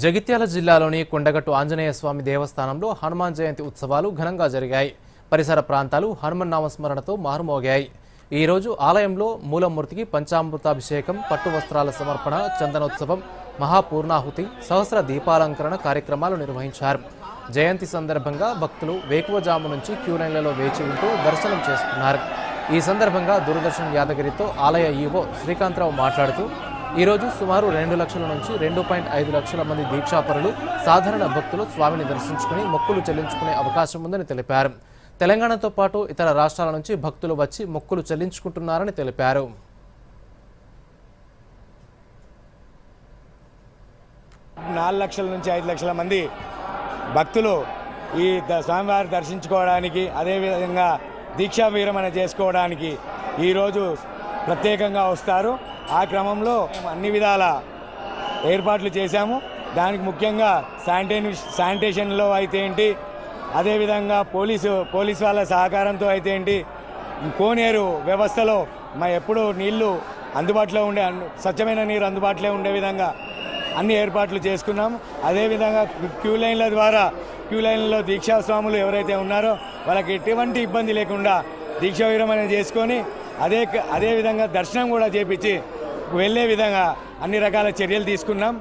జగిత్యాల జిల్లాలోని కొండగట్టు ఆంజనేయ స్వామి దేవస్థానంలో హనుమాన్ జయంతి ఉత్సవాలు ఘనంగా జరిగాయి. పరిసర ప్రాంతాలు హనుమన్ నామస్మరణతో మారుమోగాయి. ఈ రోజు ఆలయంలో మూలమూర్తికి పంచామృతాభిషేకం పట్టు వస్త్రాల సమర్పణ చందనోత్సవం మహాపూర్ణాహుతి సహస్ర దీపాలంకరణ కార్యక్రమాలు నిర్వహించారు. జయంతి సందర్భంగా భక్తులు వేకువజాము నుంచి క్యూ లైన్లలో వేచి ఉంటూ దర్శనం చేసుకున్నారు. ఈ సందర్భంగా దూరదర్శన్ యాదగిరితో ఆలయ ఈవో శ్రీకాంతరావు మాట్లాడుతూ ఈరోజు సుమారు రెండు లక్షల నుంచి రెండు పాయింట్ ఐదు లక్షల మంది దీక్షాపరులు సాధారణ భక్తులు స్వామిని దర్శించుకుని మొక్కులు చెల్లించుకునే అవకాశం ఉందని తెలిపారు. తెలంగాణతో పాటు ఇతర రాష్ట్రాల నుంచి భక్తులు వచ్చి మొక్కులు చెల్లించుకుంటున్నారని తెలిపారు. నాలుగు లక్షల నుంచి ఐదు లక్షల మంది భక్తులు ఈ స్వామివారి దర్శించుకోవడానికి అదేవిధంగా దీక్షా విరమణ చేసుకోవడానికి ఈరోజు ప్రత్యేకంగా వస్తారు. ఆ క్రమంలో అన్ని విధాల ఏర్పాట్లు చేశాము. దానికి ముఖ్యంగా శానిటైన్ శానిటేషన్లో అయితే ఏంటి అదేవిధంగా పోలీసు పోలీస్ వాళ్ళ సహకారంతో అయితే ఏంటి కోనేరు వ్యవస్థలో మా ఎప్పుడు నీళ్ళు అందుబాటులో ఉండే స్వచ్ఛమైన నీరు అందుబాటులో ఉండే విధంగా అన్ని ఏర్పాట్లు చేసుకున్నాం అదేవిధంగా క్యూ లైన్ల ద్వారా క్యూ లైన్లలో దీక్షా స్వాములు ఎవరైతే ఉన్నారో వాళ్ళకి ఎటువంటి ఇబ్బంది లేకుండా దీక్షా విరమణ చేసుకొని అదే అదేవిధంగా దర్శనం కూడా చేపించి వెళ్ళే విధంగా అన్ని రకాల చర్యలు తీసుకున్నాం.